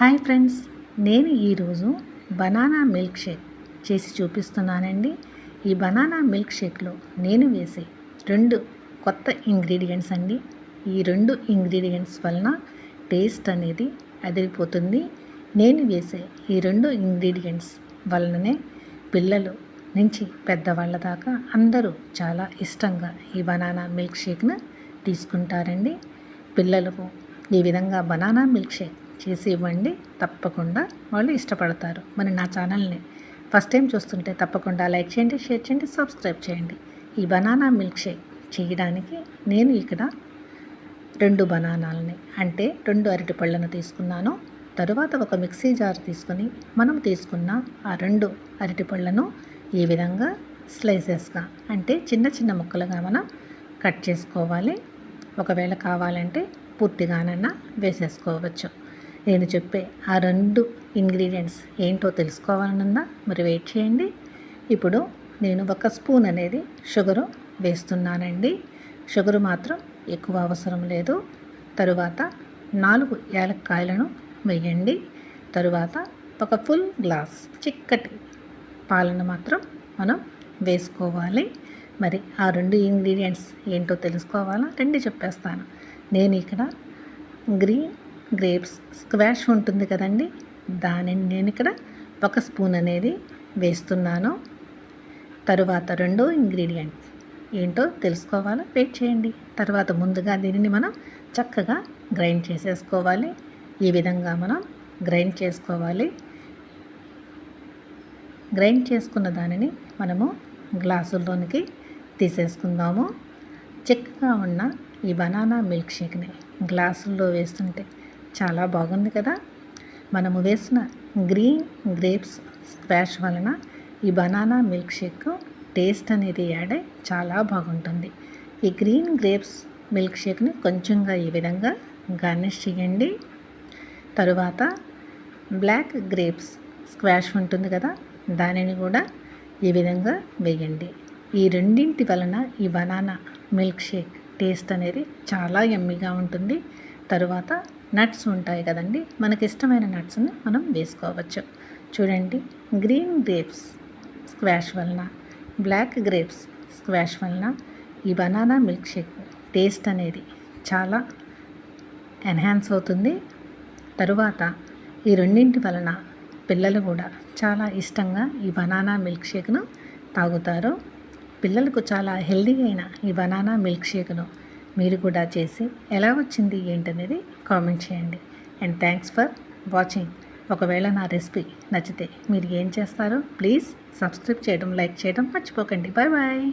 Hi friends నేను ఈరోజు banana milk Sheikh చేసి చూపిస్తున్నానండి. ఈ బనానా మిల్క్ షేక్లో నేను వేసే రెండు కొత్త ఇంగ్రీడియంట్స్ అండి. ఈ రెండు ఇంగ్రీడియంట్స్ వలన టేస్ట్ అనేది అదిరిపోతుంది. నేను వేసే ఈ రెండు ఇంగ్రీడియంట్స్ వలననే పిల్లలు నుంచి పెద్దవాళ్ళ దాకా అందరూ చాలా ఇష్టంగా ఈ బనానా మిల్క్ షేక్ను తీసుకుంటారండి. పిల్లలకు ఈ విధంగా బనానా మిల్క్ షేక్ చేసి ఇవ్వండి తప్పకుండా వాళ్ళు ఇష్టపడతారు మరి నా ఛానల్ని. ఫస్ట్ టైం చూస్తుంటే తప్పకుండా లైక్ చేయండి షేర్ చేయండి సబ్స్క్రైబ్ చేయండి. ఈ బనానా మిల్క్ షేక్ చేయడానికి నేను ఇక్కడ రెండు బనానాలని అంటే రెండు అరటి పళ్ళను తీసుకున్నాను. తరువాత ఒక మిక్సీ జార్ తీసుకొని మనం తీసుకున్న ఆ రెండు అరటి పళ్ళను ఈ విధంగా స్లైసెస్గా అంటే చిన్న చిన్న ముక్కలుగా మనం కట్ చేసుకోవాలి. ఒకవేళ కావాలంటే పూర్తిగానన్నా వేసేసుకోవచ్చు. నేను చెప్పే ఆ రెండు ఇంగ్రీడియంట్స్ ఏంటో తెలుసుకోవాలనుందా? మరి వెయిట్ చేయండి. ఇప్పుడు నేను ఒక స్పూన్ అనేది షుగరు వేస్తున్నానండి. షుగరు మాత్రం ఎక్కువ అవసరం లేదు. తరువాత నాలుగు యాలక్కాయలను వేయండి. తరువాత ఒక ఫుల్ గ్లాస్ చిక్కటి పాలను మాత్రం మనం వేసుకోవాలి. మరి ఆ రెండు ఇంగ్రీడియంట్స్ ఏంటో తెలుసుకోవాలా? రెండు చెప్పేస్తాను. నేను ఇక్కడ గ్రీన్ గ్రేప్స్ స్క్వాష్ ఉంటుంది కదండి. దానిని నేను ఇక్కడ ఒక స్పూన్ అనేది వేస్తున్నాను. తరువాత రెండో ఇంగ్రీడియంట్ ఏంటో తెలుసుకోవాలో? వెయిట్ చేయండి. తర్వాత ముందుగా దీనిని మనం చక్కగా గ్రైండ్ చేసేసుకోవాలి. ఈ విధంగా మనం గ్రైండ్ చేసుకోవాలి. గ్రైండ్ చేసుకున్న దానిని మనము గ్లాసుల్లోనికి తీసేసుకుందాము. చిక్కగా ఉన్న ఈ బనానా మిల్క్ షేక్ని గ్లాసుల్లో వేస్తుంటే చాలా బాగుంది కదా. మనము వేసిన గ్రీన్ గ్రేప్స్ స్క్వాష్ వలన ఈ బనానా మిల్క్ షేక్ టేస్ట్ అనేది యాడ్ అయి చాలా బాగుంటుంది. ఈ గ్రీన్ గ్రేప్స్ మిల్క్ షేక్ని కొంచెంగా ఈ విధంగా గార్నిష్ చేయండి. తరువాత బ్లాక్ గ్రేప్స్ స్క్వాష్ ఉంటుంది కదా దానిని కూడా ఈ విధంగా వేయండి. ఈ రెండింటి వలన ఈ బనానా మిల్క్ షేక్ టేస్ట్ అనేది చాలా ఎమ్మిగా ఉంటుంది. తరువాత నట్స్ ఉంటాయి కదండి. మనకి ఇష్టమైన నట్స్ని మనం వేసుకోవచ్చు. చూడండి గ్రీన్ గ్రేప్స్ స్క్వాష్ వలన బ్లాక్ గ్రేప్స్ స్క్వాష్ వలన ఈ బనానా మిల్క్ షేక్ టేస్ట్ అనేది చాలా ఎన్హాన్స్ అవుతుంది. తరువాత ఈ రెండింటి వలన పిల్లలు కూడా చాలా ఇష్టంగా ఈ బనానా మిల్క్ షేక్ను తాగుతారు. పిల్లలకు చాలా హెల్దీ అయిన ఈ బనానా మిల్క్ షేక్ను మీరు కూడా చేసి ఎలా వచ్చింది ఏంటనేది కామెంట్ చేయండి. And thanks for watching. ఒకవేళ నా రెసిపీ నచ్చితే మీరు ఏం చేస్తారో ప్లీజ్ సబ్స్క్రైబ్ చేయడం లైక్ చేయడం మర్చిపోకండి. Bye bye.